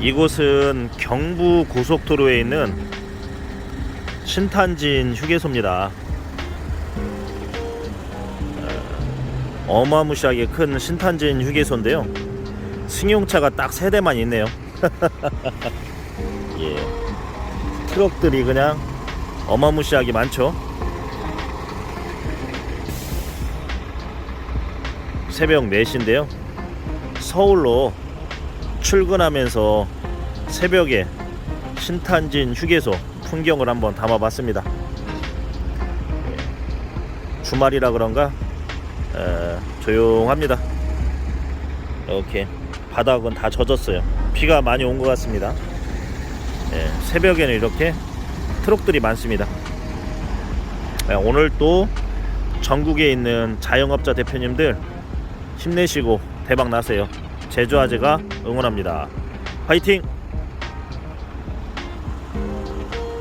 이곳은 경부 고속도로에 있는 신탄진 휴게소입니다. 어, 어마무시하게 큰 신탄진 휴게소인데요. 승용차가 딱 세 대만 있네요. 예. 트럭들이 그냥 어마무시하게 많죠. 새벽 4시인데요. 서울로 출근하면서 새벽에 신탄진 휴게소 풍경을 한번 담아봤습니다. 예. 주말이라 그런가 에, 조용합니다. 이렇게 바닥은 다 젖었어요. 비가 많이 온 것 같습니다. 예, 새벽에는 이렇게 트럭들이 많습니다. 예, 오늘 또 전국에 있는 자영업자 대표님들 힘내시고 대박 나세요. 제주아재가 응원합니다. 화이팅!